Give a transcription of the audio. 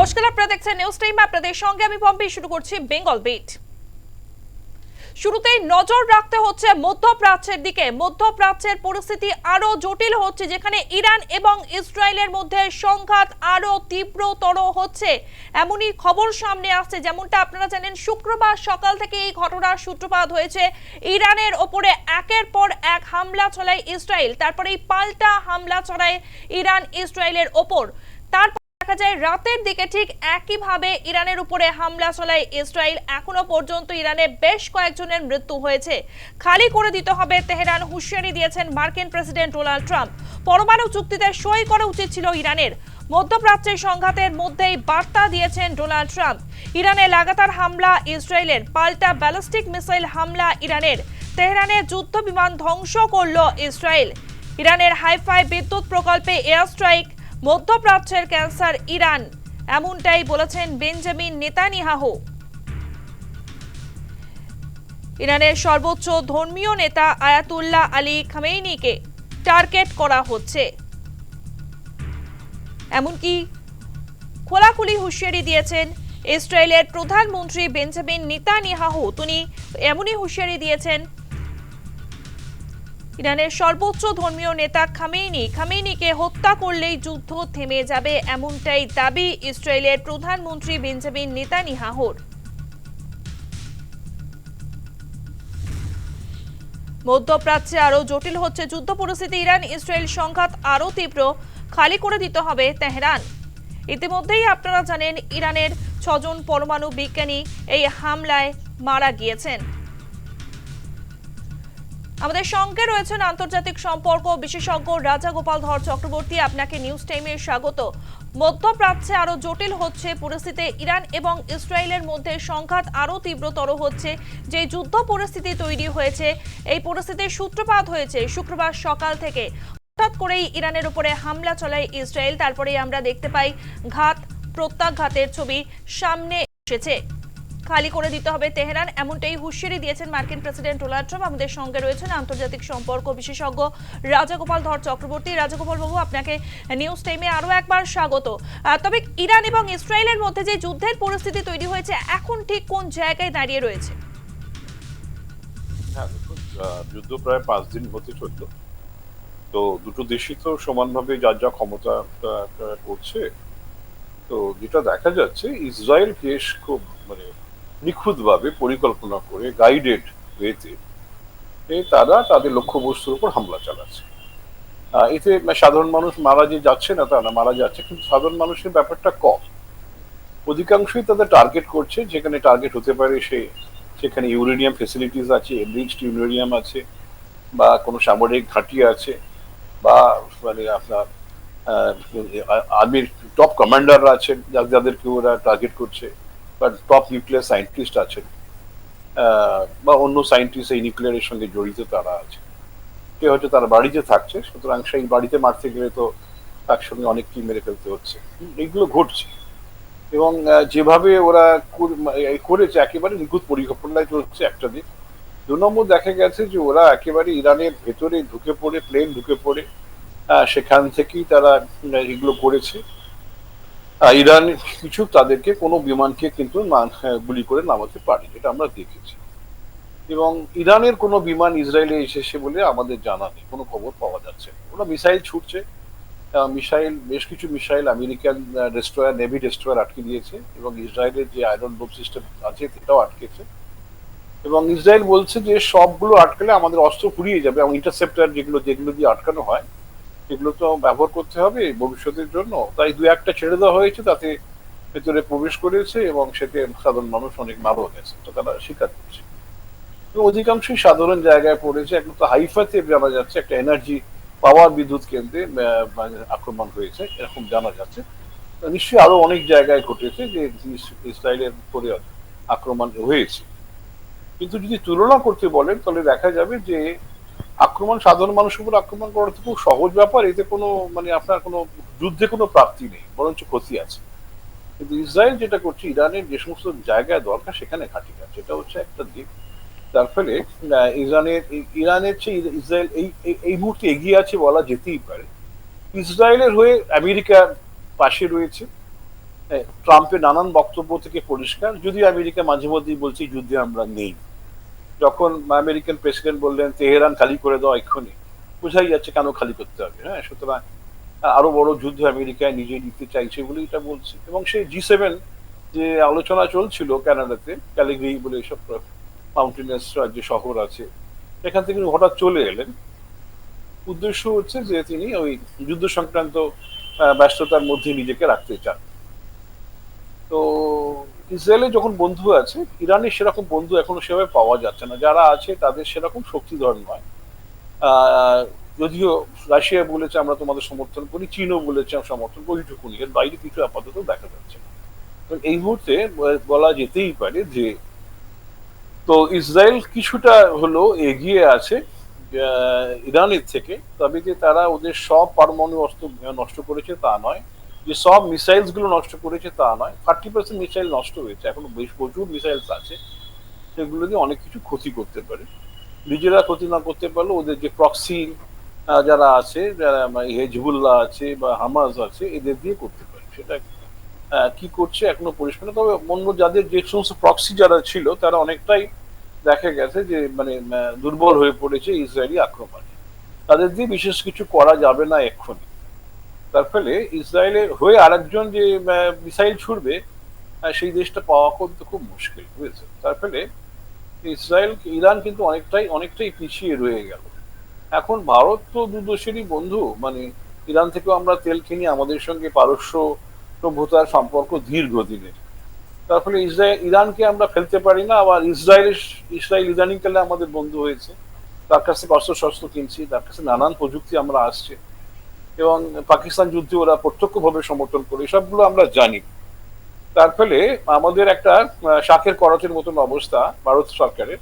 নমস্কার, আপনারা দেখছেন নিউজ টাইম আপনাদের সঙ্গে আমি পম্পি, শুরু করছি বেঙ্গল বিট শুরুতেই নজর রাখতে হচ্ছে মধ্যপ্রাচ্যের দিকে। মধ্যপ্রাচ্যের পরিস্থিতি জটিল হচ্ছে, যেখানে ইরান এবং ইসরায়েলের মধ্যে সংঘাত তীব্রতর হচ্ছে। এমনই খবর সামনে আসছে, যেমনটা আপনারা জানেন, শুক্রবার সকাল থেকে এই ঘটনার সূত্রপাত হয়েছে। ইরানের ওপরে একের পর এক হামলা চলায় ইসরায়েল তারপরে পাল্টা হামলা চলায় ইরান ইসরায়েলের ওপর। তারপর দেখা যায় রাতের দিকে ঠিক একইভাবে ইরানের উপরে হামলা চলায় ইসরায়েল। এখনও পর্যন্ত ইরানে বেশ কয়েকজনের মৃত্যু হয়েছে। খালি করে দিতে হবে তেহরান। হুঁশিয়ারি দিয়েছেন মার্কিন প্রেসিডেন্ট ডোনাল্ড ট্রাম্প। পরমাণু চুক্তিতে সই করা উচিত ছিল ইরানের। মধ্যপ্রাচ্যের সংঘাতের মধ্যেই বার্তা দিয়েছেন ডোনাল্ড ট্রাম্প। ইরানে লাগাতার হামলা, ইসরায়েলের পাল্টা ব্যালিস্টিক মিসাইল হামলা ইরানের। তেহরানে যুদ্ধ বিমান ধ্বংস করল ইসরায়েল। ইরানের হাইফাই বিদ্যুৎ প্রকল্পে এয়ার স্ট্রাইক। মধ্যপ্রাচ্যের ক্যান্সার ইরান, এমনটাই বলেছেন বেঞ্জামিন নেতানিয়াহু। ইরানের সর্বোচ্চ ধর্মীয় নেতা আয়াতুল্লাহ আলী খামেইনিকে টার্গেট করা হচ্ছে। এমনকি খোলাখুলি হুঁশিয়ারি দিয়েছেন ইসরায়েলের প্রধানমন্ত্রী বেঞ্জামিন নেতানিয়াহু। তিনি এমনই হুঁশিয়ারি দিয়েছেন ইরানের সর্বোচ্চ ধর্মীয় নেতা খামেইনি, খামেইনিকে হত্যা করলেই যুদ্ধ থেমে যাবে এমনটাই দাবি ইসরায়েলের প্রধানমন্ত্রী বেঞ্জামিন নেতানিয়াহুর। মধ্যপ্রাচ্যে আরও জটিল হচ্ছে যুদ্ধ পরিস্থিতি ইরান, ইসরায়েল সংঘাত আরও তীব্র, খালি করে দিতে হবে তেহরান। ইতিমধ্যেই আপনারা জানেন, ইরানের ছজন পরমাণু বিজ্ঞানী এই হামলায় মারা গিয়েছেন। আমাদের সঙ্গে রয়েছেন আন্তর্জাতিক সম্পর্ক বিশেষজ্ঞ রাজা গোপাল ধর চক্রবর্তী। আপনাকে নিউজ টাইমে স্বাগত। মধ্যপ্রাচ্যে আরও জটিল হচ্ছে পরিস্থিতি। ইরান এবং ইসরায়েলের মধ্যে সংঘাত আরও তীব্রতর হচ্ছে। যে যুদ্ধ পরিস্থিতি তৈরি হয়েছে, এই পরিস্থিতির সূত্রপাত হয়েছে শুক্রবার সকাল থেকে। হঠাৎ করেই ইরানের উপরে হামলা চলায় ইসরায়েল। তারপরে আমরা দেখতে পাই ঘাত, প্রত্যাঘাতের ছবি সামনে এসেছে। খালি করে দিতে হবে তেহরান। এমনটাই হুঁশিয়ারি দিয়েছেন মার্কিন প্রেসিডেন্ট ডোনাল্ড ট্রাম্প। আমাদের সঙ্গে রয়েছেন আন্তর্জাতিক সম্পর্ক বিশেষজ্ঞ রাজাগোপাল ধর চক্রবর্তী। রাজাগোপাল বাবু, আপনাকে নিউজ টাইমে আরও একবার স্বাগত। তবে ইরান এবং ইসরায়েলের মধ্যে যে যুদ্ধের পরিস্থিতি তৈরি হয়েছে, এখন ঠিক কোন জায়গায় দাঁড়িয়ে রয়েছে? হ্যাঁ যুদ্ধ প্রায় পাঁচ দিন হতে চলল। তো দুটো দেশই তো সমানভাবে যার যা ক্ষমতা করছে। তো যেটা দেখা যাচ্ছে, ইসরায়েল বেশ খুব মানে নিখুঁতভাবে পরিকল্পনা করে গাইডেড ওয়েতে তারা তাদের লক্ষ্যবস্তুর উপর হামলা চালাচ্ছে। এতে সাধারণ মানুষ মারা যে যাচ্ছে না তা না, মারা যাচ্ছে, কিন্তু সাধারণ মানুষের ব্যাপারটা কম। অধিকাংশই তাদের টার্গেট করছে, যেখানে টার্গেট হতে পারে সে, সেখানে ইউরেনিয়াম ফেসিলিটিস আছে এনরিচড ইউরেনিয়াম আছে, বা কোনো সামরিক ঘাঁটি আছে, বা মানে আপনার আর্মির টপ কমান্ডাররা আছেন যাদেরকে ওরা টার্গেট করছে। বা টপ নিউক্লিয়ার সায়েন্টিস্ট আছেন। বা অন্য সায়েন্টিস্ট এই নিউক্লিয়ারের সঙ্গে জড়িত তারা আছে কে হয়তো তার বাড়িতে থাকছে, সুতরাং সেই বাড়িতে মারতে গেলে তো একসঙ্গে অনেককেই মেরে ফেলতে হচ্ছে। এইগুলো ঘটছে। এবং যেভাবে ওরা করেছে, একেবারে নিখুঁত পরিকল্পনায় চলছে একটা দিক। দু নম্বর দেখা গেছে যে ওরা একেবারে ইরানের ভেতরে ঢুকে পড়ে প্লেন ঢুকে পড়ে সেখান থেকেই তারা এগুলো করেছে। ইরান কিছু তাদেরকে কোনো বিমানকে কিন্তু হ্যাঁ, গুলি করে নামাতে পারে এটা আমরা দেখেছি এবং ইরানের কোনো বিমান ইসরায়েলে এসেছে বলে আমাদের জানা নেই কোনো খবর পাওয়া যাচ্ছে। ওরা মিসাইল ছুটছে মিসাইল বেশ কিছু missile American destroyer navy destroyer আটকে দিয়েছে এবং ইসরায়েলের যে আয়রন ডোম সিস্টেম আছে সেটাও আটকেছে এবং ইসরায়েল বলছে যে সবগুলো আটকালে আমাদের অস্ত্র ফুরিয়ে যাবে এবং ইন্টারসেপ্টার যেগুলো যেগুলো দিয়ে আটকানো হয় এগুলো তো ব্যবহার করতে হবে ভবিষ্যতের জন্য। তাই দু একটা ছেড়ে দেওয়া হয়েছে, তাতে ভেতরে প্রবেশ করেছে এবং সেতে সাধারণ মানুষ অনেক মারও হয়েছে, তো তারা স্বীকার করছে। অধিকাংশই সাধারণ জায়গায় পড়েছে তো হাইফাতে জানা যাচ্ছে, একটা এনার্জি পাওয়ার বিদ্যুৎ কেন্দ্রে মানে আক্রমণ হয়েছে, এরকম জানা যাচ্ছে। নিশ্চয়ই আরও অনেক জায়গায় ঘটেছে যে ইস- ইসরায়েলের উপরে আক্রমণ হয়েছে। কিন্তু যদি তুলনা করতে বলেন, তাহলে দেখা যাবে যে আক্রমণ, সাধারণ মানুষের উপর আক্রমণ করা তো খুব সহজ ব্যাপার। এতে কোনো মানে আপনার কোনো যুদ্ধে কোনো প্রাপ্তি নেই, বরঞ্চ ক্ষতি আছে। কিন্তু ইসরায়েল যেটা করছে, ইরানের যে সমস্ত জায়গায় দরকার, সেখানে ঘাঁটি কাজ সেটা হচ্ছে একটা দিক। তার ফলে ইরানের ইরানের চেয়ে ইসরায়েল এই, এই- মুহূর্তে এগিয়ে আছে বলা যেতেই পারে। ইসরায়েলের হয়ে আমেরিকা পাশে রয়েছে। ট্রাম্পের নানান বক্তব্য থেকে পরিষ্কার। যদি আমেরিকা মাঝে মধ্যেই বলছে যুদ্ধে আমরা নেই। যখন আমেরিকান প্রেসিডেন্ট বললেন, তেহরান খালি করে দাও এক্ষুনি। বোঝাই যাচ্ছে কেন খালি করতে হবে হ্যাঁ? সুতরাং আরও বড় যুদ্ধ আমেরিকায় নিজে নিতে চাইছে বলে এটা বলছে। এবং সেই জি সেভেন যে আলোচনা চলছিল ক্যানাডাতে, ক্যালিগ্রি বলে এসব মাউন্টেনাস যে শহর আছে, এখান থেকে হঠাৎ চলে এলেন। উদ্দেশ্য হচ্ছে যে তিনি ওই যুদ্ধ সংক্রান্ত ব্যস্ততার মধ্যে নিজেকে রাখতে চান। তো ইসরায়েলের যখন বন্ধু আছে ইরানের সেরকম বন্ধু এখনও সেভাবে পাওয়া যাচ্ছে না। যারা আছে, তাদের সেরকম শক্তিধর নয়। যদিও রাশিয়া বলেছে, আমরা তোমাদের সমর্থন করি, চীনও বলেছে, আমরা সমর্থন করি ওইটুকুনি এর বাইরে কিছু আপাতত দেখা যাচ্ছে না। এই মুহূর্তে বলা যেতেই পারে যে, তো ইসরায়েল কিছুটা হলো এগিয়ে আছে ইরানের থেকে। তবে যে তারা ওদের সব পারমাণু অস্ত্র নষ্ট করেছে তা নয়। যে সব মিসাইলসগুলো নষ্ট করেছে তা নয় থার্টি পার্সেন্ট মিসাইল নষ্ট হয়েছে, এখনও বেশ প্রচুর মিসাইলস আছে, সেগুলো দিয়ে অনেক কিছু ক্ষতি করতে পারে। নিজেরা ক্ষতি না করতে পারলে ওদের যে প্রক্সি যারা আছে, যারা হেজবুল্লাহ আছে বা হামাজ আছে, এদের দিয়ে করতে পারে। সেটা কি করছে এখনও পরিষ্কার না। তবে অন্য যাদের যে সমস্ত প্রক্সি যারা ছিল, তারা অনেকটাই দেখা গেছে যে মানে দুর্বল হয়ে পড়েছে ইসরায়েলি আক্রমণে। তাদের দিয়ে বিশেষ কিছু করা যাবে না এক্ষুনি। তার ফলে ইসরায়েলের হয়ে আরেকজন যে মিসাইল ছুড়বে সেই দেশটা পাওয়া কিন্তু খুব মুশকিল বুঝেছে তার ফলে ইসরায়েল, ইরান কিন্তু অনেকটাই অনেকটাই পিছিয়ে রয়ে গেল। এখন ভারত তো দুদেশেরই বন্ধু মানে ইরান থেকেও আমরা তেল কিনি, আমাদের সঙ্গে পারস্য সভ্যতার সম্পর্ক দীর্ঘদিনের। তার ফলে ইসরায়েল ইরানকে আমরা ফেলতে পারি না, আবার ইসরায়েল ইসরায়েল ইদানিংকালে আমাদের বন্ধু হয়েছে। তার কাছ অস্ত্র শস্ত্র কিনছি, তার কাছে নানান প্রযুক্তি আমরা আসছে। এবং পাকিস্তান যুদ্ধে ওরা প্রত্যক্ষভাবে সমর্থন করে, এসবগুলো আমরা জানি। তার ফলে আমাদের একটা শাকের করাতের মতন অবস্থা ভারত সরকারের।